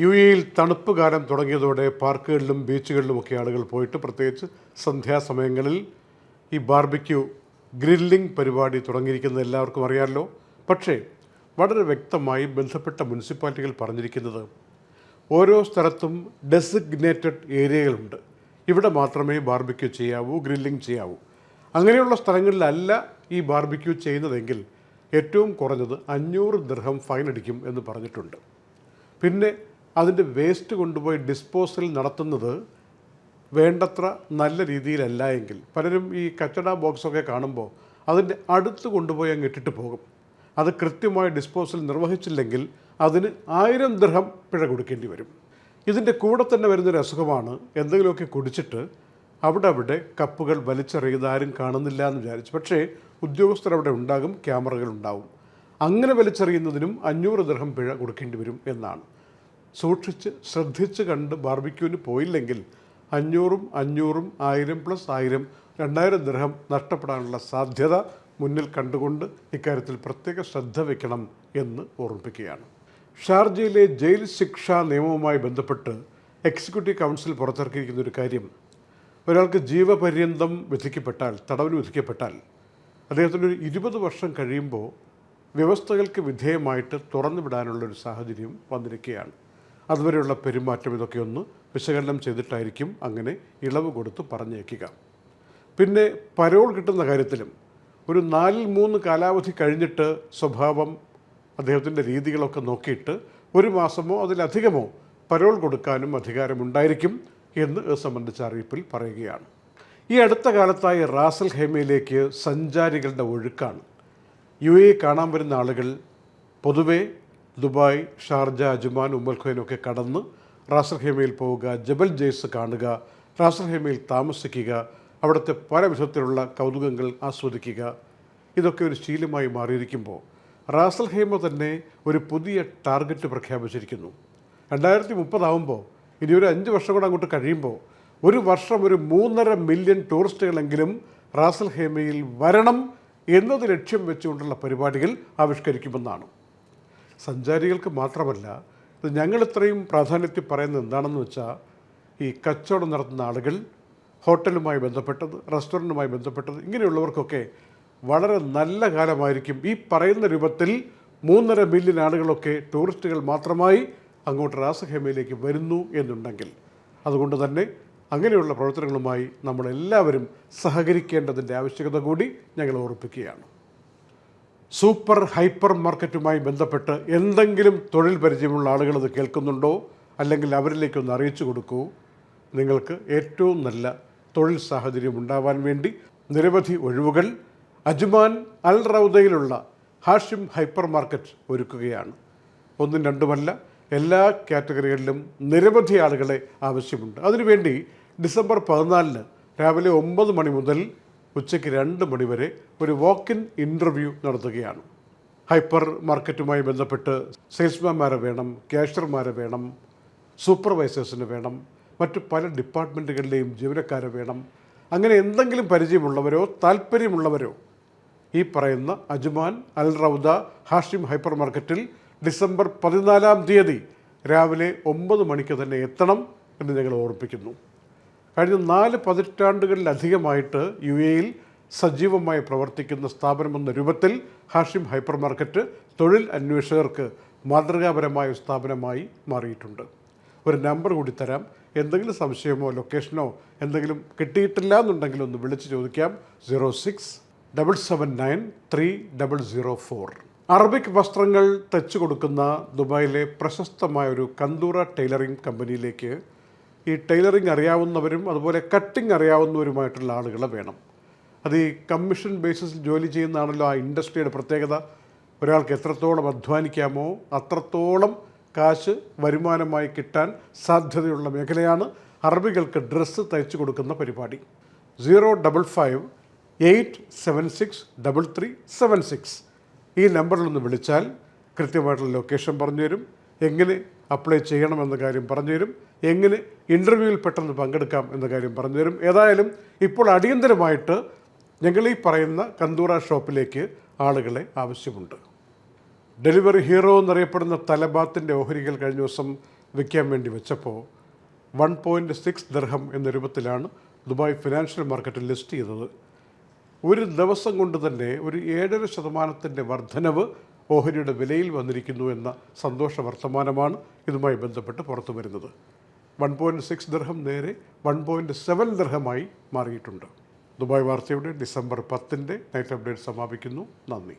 U എയിൽ തണുപ്പ് കാലം തുടങ്ങിയതോടെ പാർക്കുകളിലും ബീച്ചുകളിലുമൊക്കെ ആളുകൾ പോയിട്ട് പ്രത്യേകിച്ച് സന്ധ്യാസമയങ്ങളിൽ ഈ ബാർബിക്യൂ ഗ്രില്ലിംഗ് പരിപാടി തുടങ്ങിയിരിക്കുന്നത് എല്ലാവർക്കും അറിയാമല്ലോ. പക്ഷേ വളരെ വ്യക്തമായി ബന്ധപ്പെട്ട മുനിസിപ്പാലിറ്റികൾ പറഞ്ഞിരിക്കുന്നത് ഓരോ സ്ഥലത്തും ഡെസിഗ്നേറ്റഡ് ഏരിയകളുണ്ട്. ഇവിടെ മാത്രമേ ബാർബിക്യൂ ചെയ്യാവൂ ഗ്രില്ലിംഗ് ചെയ്യാവൂ. അങ്ങനെയുള്ള സ്ഥലങ്ങളിലല്ല ഈ ബാർബിക്യൂ ചെയ്യുന്നതെങ്കിൽ ഏറ്റവും കുറഞ്ഞത് അഞ്ഞൂറ് ദൃഹം ഫൈൻ അടിക്കും എന്ന് പറഞ്ഞിട്ടുണ്ട്. പിന്നെ അതിന്റെ വേസ്റ്റ് കൊണ്ടുപോയി ഡിസ്പോസൽ നടത്തുന്നത് വേണ്ടത്ര നല്ല രീതിയിലല്ല എങ്കിൽ. പലരും ഈ കച്ചട ബോക്സൊക്കെ കാണുമ്പോൾ അതിന്റെ അടുത്ത് കൊണ്ടുപോയി അങ്ങ് ഇട്ടിട്ട് പോകും. അത് കൃത്യമായി ഡിസ്പോസൽ നിർവഹിച്ചില്ലെങ്കിൽ അതിന് ആയിരം ദൃഹം പിഴ കൊടുക്കേണ്ടി വരും. ഇതിന്റെ കൂടെ തന്നെ വരുന്നൊരു അസുഖമാണ് എന്തെങ്കിലുമൊക്കെ കുടിച്ചിട്ട് അവിടെ അവിടെ കപ്പുകൾ വലിച്ചെറിയുന്നത് ആരും കാണുന്നില്ല എന്ന് വിചാരിച്ചു. പക്ഷേ ഉദ്യോഗസ്ഥർ അവിടെ ഉണ്ടാകും ക്യാമറകൾ ഉണ്ടാകും അങ്ങനെ വലിച്ചെറിയുന്നതിനും അഞ്ഞൂറ് ദൃഹം പിഴ കൊടുക്കേണ്ടി വരും എന്നാണ്. സൂക്ഷിച്ച് ശ്രദ്ധിച്ച് കണ്ട് ബാർബിക്യൂവിന് പോയില്ലെങ്കിൽ അഞ്ഞൂറും അഞ്ഞൂറും ആയിരം പ്ലസ് ആയിരം രണ്ടായിരം ദൃഹം നഷ്ടപ്പെടാനുള്ള സാധ്യത മുന്നിൽ കണ്ടുകൊണ്ട് ഇക്കാര്യത്തിൽ പ്രത്യേക ശ്രദ്ധ വയ്ക്കണം എന്ന് ഓർമ്മിപ്പിക്കുകയാണ്. ഷാർജയിലെ ജയിൽ ശിക്ഷാ നിയമവുമായി ബന്ധപ്പെട്ട് എക്സിക്യൂട്ടീവ് കൗൺസിൽ പുറത്തിറക്കിയിരിക്കുന്ന ഒരു കാര്യം ഒരാൾക്ക് ജീവപര്യന്തം വിധിക്കപ്പെട്ടാൽ തടവിന് വിധിക്കപ്പെട്ടാൽ അദ്ദേഹത്തിന് ഒരു ഇരുപത് വർഷം കഴിയുമ്പോൾ വ്യവസ്ഥകൾക്ക് വിധേയമായിട്ട് തുറന്നു വിടാനുള്ളൊരു സാഹചര്യം വന്നിരിക്കുകയാണ്. അതുവരെയുള്ള പെരുമാറ്റം ഇതൊക്കെ ഒന്ന് വിശകലനം ചെയ്തിട്ടായിരിക്കും അങ്ങനെ ഇളവ് കൊടുത്ത് പറഞ്ഞേക്കുക. പിന്നെ പരോൾ കിട്ടുന്ന കാര്യത്തിലും ഒരു നാലിൽ മൂന്ന് കാലാവധി കഴിഞ്ഞിട്ട് സ്വഭാവം അദ്ദേഹത്തിന്റെ രീതികളൊക്കെ നോക്കിയിട്ട് ഒരു മാസമോ അതിലധികമോ പരോൾ കൊടുക്കാനും അധികാരമുണ്ടായിരിക്കും എന്ന് ഇത് സംബന്ധിച്ച അറിയിപ്പിൽ പറയുകയാണ്. ഈ അടുത്ത കാലത്തായി റാസൽ ഹൈമയിലേക്ക് സഞ്ചാരികളുടെ ഒഴുക്കാണ്. യു എ കാണാൻ വരുന്ന ആളുകൾ പൊതുവെ ദുബായ് ഷാർജ അജുമാൻ ഉമ്മൽഖൈനൊക്കെ കടന്ന് റാസർഹേമയിൽ പോവുക ജബൽ ജെയ്സ് കാണുക റാസർഹേമയിൽ താമസിക്കുക അവിടുത്തെ പല വിധത്തിലുള്ള കൗതുകങ്ങൾ ആസ്വദിക്കുക. ഇതൊക്കെ ഒരു ശീലമായി മാറിയിരിക്കുമ്പോൾ റാസൽഹേമ തന്നെ ഒരു പുതിയ ടാർഗറ്റ് പ്രഖ്യാപിച്ചിരിക്കുന്നു. രണ്ടായിരത്തി മുപ്പതാവുമ്പോൾ ഇനി ഒരു അഞ്ച് വർഷം കൂടെ അങ്ങോട്ട് കഴിയുമ്പോൾ ഒരു വർഷം ഒരു മൂന്നര മില്യൺ ടൂറിസ്റ്റുകളെങ്കിലും റാസൽഹേമയിൽ വരണം എന്നത് ലക്ഷ്യം വെച്ചുകൊണ്ടുള്ള പരിപാടികൾ ആവിഷ്കരിക്കുമെന്നാണ്. സഞ്ചാരികൾക്ക് മാത്രമല്ല ഇത് ഞങ്ങൾ ഇത്രയും പ്രാധാന്യത്തിൽ പറയുന്നത് എന്താണെന്ന് വെച്ചാൽ ഈ കച്ചവടം നടത്തുന്ന ആളുകൾ ഹോട്ടലുമായി ബന്ധപ്പെട്ടത് റെസ്റ്റോറന്റുമായി ബന്ധപ്പെട്ടത് ഇങ്ങനെയുള്ളവർക്കൊക്കെ വളരെ നല്ല കാലമായിരിക്കും. ഈ പറയുന്ന രൂപത്തിൽ മൂന്നര മില്യൺ ആളുകളൊക്കെ ടൂറിസ്റ്റുകൾ മാത്രമായി അങ്ങോട്ട് റാസഖേമയിലേക്ക് വരുന്നു എന്നുണ്ടെങ്കിൽ അതുകൊണ്ട് തന്നെ അങ്ങനെയുള്ള പ്രവർത്തനങ്ങളുമായി നമ്മളെല്ലാവരും സഹകരിക്കേണ്ടതിന്റെ ആവശ്യകത കൂടി ഞങ്ങൾ ഓർപ്പിക്കുകയാണ്. സൂപ്പർ ഹൈപ്പർ മാർക്കറ്റുമായി ബന്ധപ്പെട്ട് എന്തെങ്കിലും തൊഴിൽ പരിചയമുള്ള ആളുകൾ അത് കേൾക്കുന്നുണ്ടോ? അല്ലെങ്കിൽ അവരിലേക്കൊന്ന് അറിയിച്ചു കൊടുക്കൂ. നിങ്ങൾക്ക് ഏറ്റവും നല്ല തൊഴിൽ സാഹചര്യം ഉണ്ടാവാൻ വേണ്ടി നിരവധി ഒഴിവുകൾ അജ്മാൻ അൽ റൗദയിലുള്ള ഹാഷിം ഹൈപ്പർ മാർക്കറ്റ് ഒരുക്കുകയാണ്. ഒന്നും രണ്ടുമല്ല എല്ലാ കാറ്റഗറികളിലും നിരവധി ആളുകളെ ആവശ്യമുണ്ട്. അതിനുവേണ്ടി ഡിസംബർ പതിനാലിന് രാവിലെ ഒമ്പത് മണി മുതൽ ഉച്ചയ്ക്ക് രണ്ട് മണിവരെ ഒരു വാക്ക് ഇൻ ഇന്റർവ്യൂ നടത്തുകയാണ്. ഹൈപ്പർ മാർക്കറ്റുമായി ബന്ധപ്പെട്ട് സെയിൽസ്മാൻമാരെ വേണം ക്യാഷ്യർമാരെ വേണം സൂപ്പർവൈസേഴ്സിന് വേണം മറ്റു പല ഡിപ്പാർട്ട്മെന്റുകളിലെയും ജീവനക്കാരെ വേണം. അങ്ങനെ എന്തെങ്കിലും പരിചയമുള്ളവരോ താല്പര്യമുള്ളവരോ ഈ പറയുന്ന Ajman Al Rawda Hashim hyper മാർക്കറ്റിൽ ഡിസംബർ പതിനാലാം തീയതി രാവിലെ ഒമ്പത് മണിക്ക് തന്നെ എത്തണം എന്ന് ഞങ്ങൾ ഓർപ്പിക്കുന്നു. കഴിഞ്ഞ നാല് പതിറ്റാണ്ടുകളിലധികമായിട്ട് യു എയിൽ സജീവമായി പ്രവർത്തിക്കുന്ന സ്ഥാപനമെന്ന രൂപത്തിൽ ഹാഷിം ഹൈപ്പർ മാർക്കറ്റ് തൊഴിൽ അന്വേഷകർക്ക് മാതൃകാപരമായ സ്ഥാപനമായി മാറിയിട്ടുണ്ട്. ഒരു നമ്പർ കൂടി തരാം. എന്തെങ്കിലും സംശയമോ ലൊക്കേഷനോ എന്തെങ്കിലും കിട്ടിയിട്ടില്ല എന്നുണ്ടെങ്കിൽ ഒന്ന് വിളിച്ച് ചോദിക്കാം. Zero six double seven nine three double zero four. Arabic വസ്ത്രങ്ങൾ തച്ചു കൊടുക്കുന്ന ദുബായിലെ പ്രശസ്തമായ ഒരു കന്തൂറ ടൈലറിംഗ് കമ്പനിയിലേക്ക് ഈ ടൈലറിങ് അറിയാവുന്നവരും അതുപോലെ കട്ടിങ് അറിയാവുന്നവരുമായിട്ടുള്ള ആളുകൾ വേണം. അത് ഈ കമ്മീഷൻ ബേസിസിൽ ജോലി ചെയ്യുന്നതാണല്ലോ ആ ഇൻഡസ്ട്രിയുടെ പ്രത്യേകത. ഒരാൾക്ക് എത്രത്തോളം അധ്വാനിക്കാമോ അത്രത്തോളം കാശ് വരുമാനമായി കിട്ടാൻ സാധ്യതയുള്ള മേഖലയാണ് അറബികൾക്ക് ഡ്രസ്സ് തയ്ച്ചു കൊടുക്കുന്ന പരിപാടി. Zero double five eight seven six double three seven six. ഈ നമ്പറിൽ ഒന്ന് വിളിച്ചാൽ കൃത്യമായിട്ടുള്ള ലൊക്കേഷൻ പറഞ്ഞു തരും. എങ്ങനെ അപ്ലൈ ചെയ്യണമെന്ന കാര്യം പറഞ്ഞു തരും. എങ്ങനെ ഇന്റർവ്യൂവിൽ പെട്ടെന്ന് പങ്കെടുക്കാം എന്ന കാര്യം പറഞ്ഞു തരും. ഏതായാലും ഇപ്പോൾ അടിയന്തരമായിട്ട് ഞങ്ങൾ ഈ പറയുന്ന കന്തൂറ ഷോപ്പിലേക്ക് ആളുകളെ ആവശ്യമുണ്ട്. ഡെലിവറി ഹീറോ എന്നറിയപ്പെടുന്ന തലബാത്തിന്റെ ഓഹരികൾ കഴിഞ്ഞ ദിവസം വിൽക്കാൻ വേണ്ടി വെച്ചപ്പോൾ വൺ പോയിന്റ് സിക്സ് ദർഹം എന്ന രൂപത്തിലാണ് ദുബായ് ഫിനാൻഷ്യൽ മാർക്കറ്റിൽ ലിസ്റ്റ് ചെയ്തത്. ഒരു ദിവസം കൊണ്ട് തന്നെ ഒരു ഏഴര ശതമാനത്തിന്റെ വർധനവ് ഓഹരിയുടെ വിലയിൽ വന്നിരിക്കുന്നു എന്ന സന്തോഷ വർത്തമാനമാണ് ഇതുമായി ബന്ധപ്പെട്ട് പുറത്തു വരുന്നത്. വൺ പോയിന്റ് സിക്സ് ദർഹം നേരെ വൺ പോയിന്റ് സെവൻ ദർഹമായി മാറിയിട്ടുണ്ട്. ദുബായ് വാർത്തയുടെ ഡിസംബർ പത്തിന്റെ നൈറ്റ് അപ്ഡേറ്റ് സമാപിക്കുന്നു. നന്ദി.